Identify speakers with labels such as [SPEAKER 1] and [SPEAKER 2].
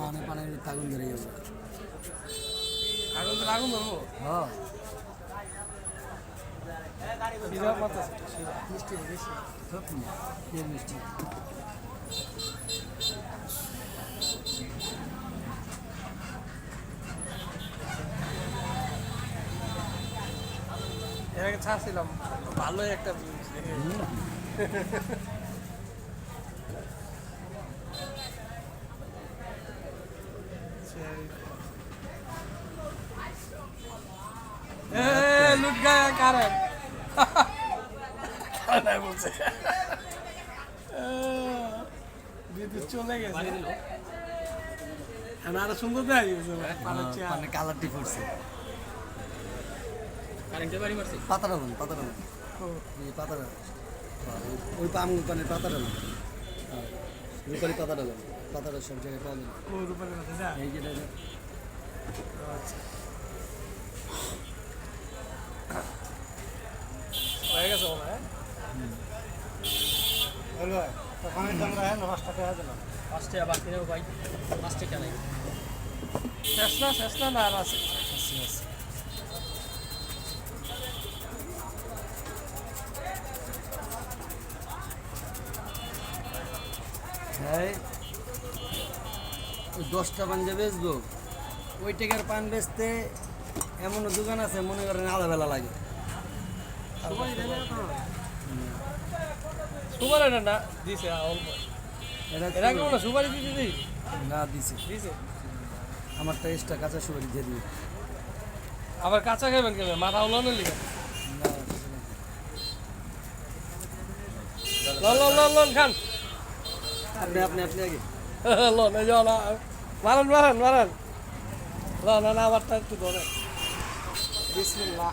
[SPEAKER 1] অনেক পানির তাগুন ধরে যাবে
[SPEAKER 2] আগুন তো আগুন ধরবো?
[SPEAKER 1] হ্যাঁ। মিষ্টি মিষ্টি।
[SPEAKER 2] এর আগে ছাড়ছিলাম। ভালোই একটা জিনিস দেখে এ লুট গায়া কারেন বলছে। এ, বিদ্যুৎ চলে গেছে। আরও সুন্দর দেখা গেছে চেয়ার
[SPEAKER 1] পানি কালারটি পড়ছে।
[SPEAKER 2] কারেন্টের বাড়ি মারছে।
[SPEAKER 1] পাতাটা বল পাতাটা বল। এই পাতাটা। হ্যাঁ, ওই- পাম পাতাটা বল। হ্যাঁ, রূপালি পাতাটা বল পাতাটা সব জায়গায় পাওয়া যায়।
[SPEAKER 2] ও রূপালী
[SPEAKER 1] এই যেটা।
[SPEAKER 2] হয়ে গেছে মনে হয়
[SPEAKER 3] পাঁচটা বাকি ভাই পাঁচটা কেন
[SPEAKER 2] শেষ না শেষ না না আর আছে
[SPEAKER 1] হ্যাঁ। ওই দশটা পাঞ্জা বেচবো। ওই টাকার পান বেচতে এমনও দোকান আছে মনে করেন আধা বেলা লাগে।
[SPEAKER 2] সুপার এটা না দিছে অল্প।
[SPEAKER 1] এটা
[SPEAKER 2] সুপারি দিতে দিই
[SPEAKER 1] না দিছে।
[SPEAKER 2] দিছে?
[SPEAKER 1] আমারটা এক্সট্রা কাঁচা সুপারি দিয়ে
[SPEAKER 2] আবার কাঁচা খাবেন কেন মাথা উলানো লিখে লন লন লন খান।
[SPEAKER 1] আপনি আপনি আপনি আগে।
[SPEAKER 2] লন এই না মারেন মারেন মারেন। লন না আমারটা একটু ধরে বিসমিল্লাহ।